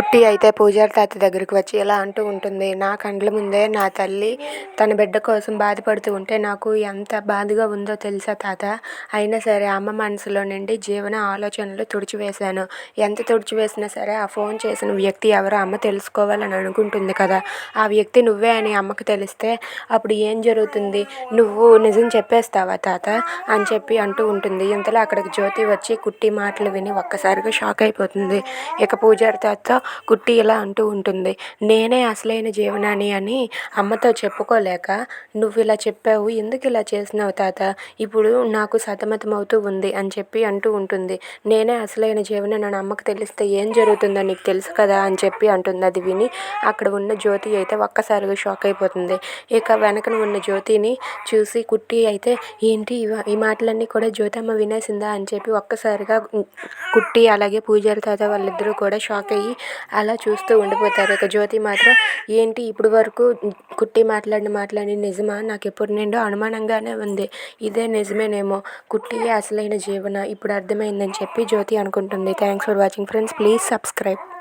కుట్టి అయితే పూజారి తాత దగ్గరికి వచ్చి ఇలా అంటూ ఉంటుంది నా కండ్ల ముందే నా తల్లి తన బిడ్డ కోసం బాధపడుతూ ఉంటే నాకు ఎంత బాధగా ఉందో తెలుసా తాత? అయినా సరే అమ్మ మనసులో నుండి జీవన ఆలోచనలు తుడిచివేశాను. ఎంత తుడిచివేసినా సరే ఆ ఫోన్ చేసిన వ్యక్తి ఎవరో అమ్మ తెలుసుకోవాలని అనుకుంటుంది కదా. ఆ వ్యక్తి నువ్వే అని అమ్మకు తెలిస్తే అప్పుడు ఏం జరుగుతుంది? నువ్వు నిజం చెప్పేస్తావా తాత? అని చెప్పి అంటూ ఉంటుంది. ఇంతలో అక్కడికి జ్యోతి వచ్చి కుట్టి మాటలు విని ఒక్కసారిగా షాక్ అయిపోతుంది. ఇక పూజారి తాత కుట్టి ఇలా అంటూ ఉంటుంది. నేనే అసలైన జీవనాన్ని అని అమ్మతో చెప్పుకోలేక నువ్వు ఇలా చెప్పావు ఎందుకు ఇలా చేసినావు తాత? ఇప్పుడు నాకు సతమతం అవుతూ ఉంది అని చెప్పి అంటూ ఉంటుంది. నేనే అసలైన జీవన నన్ను అమ్మకు తెలిస్తే ఏం జరుగుతుందో నీకు తెలుసు కదా అని చెప్పి అంటుంది. అది విని అక్కడ ఉన్న జ్యోతి అయితే ఒక్కసారిగా షాక్ అయిపోతుంది. ఇక వెనకన ఉన్న జ్యోతిని చూసి కుట్టి అయితే ఏంటి ఈ మాటలన్నీ కూడా జ్యోతమ్మ వినేసిందా? అని చెప్పి ఒక్కసారిగా కుట్టి అలాగే పూజారి తాత వాళ్ళిద్దరూ కూడా షాక్ అయ్యి అలా చూస్తూ ఉండిపోతారు. ఇక జ్యోతి మాత్రం ఏంటి ఇప్పుడు వరకు కుట్టి మాట్లాడిన మాట్లాడి నిజమా? నాకు ఎప్పుడు నిండో అనుమానంగానే ఉంది. ఇదే నిజమేనేమో. కుట్టియే అసలైన జీవన. ఇప్పుడు అర్థమైందని చెప్పి జ్యోతి అనుకుంటుంది. Thanks for watching friends please subscribe